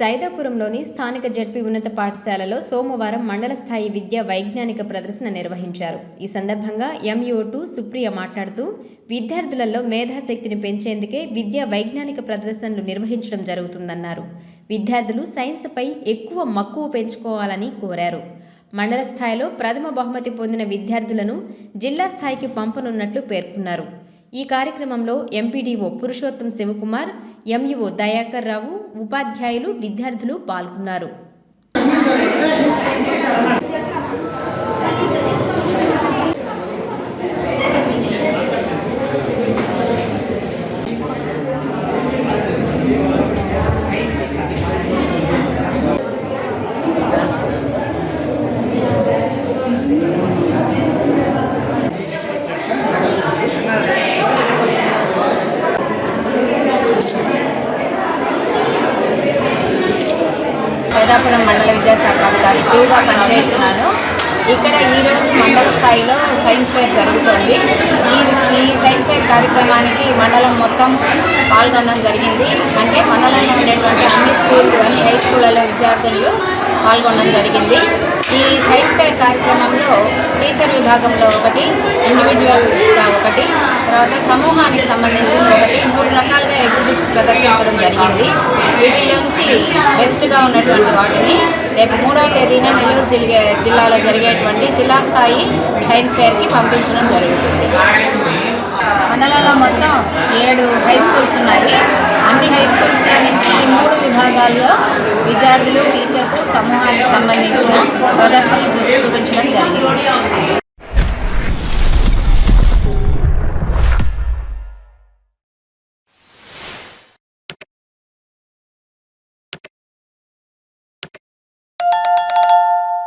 సైదాపురంలోని స్థానిక జడ్పీ ఉన్నత పాఠశాలలో సోమవారం మండల స్థాయి విద్యా వైజ్ఞానిక ప్రదర్శన నిర్వహించారు. ఈ సందర్భంగా ఎంఈఓ టూ సుప్రియ మాట్లాడుతూ విద్యార్థులలో మేధాశక్తిని పెంచేందుకే విద్యా వైజ్ఞానిక ప్రదర్శనలు నిర్వహించడం జరుగుతుందన్నారు. విద్యార్థులు సైన్స్పై ఎక్కువ మక్కువ పెంచుకోవాలని కోరారు. మండల స్థాయిలో ప్రథమ బహుమతి పొందిన విద్యార్థులను జిల్లా స్థాయికి పంపనున్నట్లు పేర్కొన్నారు. ఈ కార్యక్రమంలో ఎంపీడీఓ పురుషోత్తం శివకుమార్ ఎంఈఓ దయాకర్ రావు ఉపాధ్యాయులు విద్యార్థులు పాల్గొన్నారు. సైదాపురం మండల విద్యాశాఖ అధికారి టూగా పనిచేస్తున్నాను ఇక్కడ ఈరోజు మండల స్థాయిలో సైన్స్ ఫేర్ జరుగుతోంది. ఈ ఈ సైన్స్ ఫేర్ కార్యక్రమానికి మండలం మొత్తం పాల్గొనడం జరిగింది. అంటే మండలంలో ఉండేటువంటి అన్ని స్కూళ్ళు అన్ని హై స్కూళ్ళలో విద్యార్థులు పాల్గొనడం జరిగింది. ఈ సైన్స్ ఫేర్ కార్యక్రమంలో టీచర్ విభాగంలో ఒకటి ఇండివిజువల్గా ఒకటి తర్వాత సమూహానికి సంబంధించిన ఒకటి మూడు రకాలుగా ఎగ్జిబిట్స్ ప్రదర్శించడం జరిగింది. వీటిలోంచి బెస్ట్గా ఉన్నటువంటి వాటిని రేపు మూడవ తేదీన నెల్లూరు జిల్లా జిల్లాలో జరిగేటువంటి జిల్లా స్థాయి సైన్స్ ఫేర్కి పంపించడం జరుగుతుంది. మండలంలో మొత్తం ఏడు హై స్కూల్స్ ఉన్నాయి. అన్ని హై స్కూల్స్ నుంచి మూడు విభాగాల్లో విద్యార్థులు టీచర్స్ సమూహానికి సంబంధించిన ప్రదర్శనలు చూపించడం జరిగింది.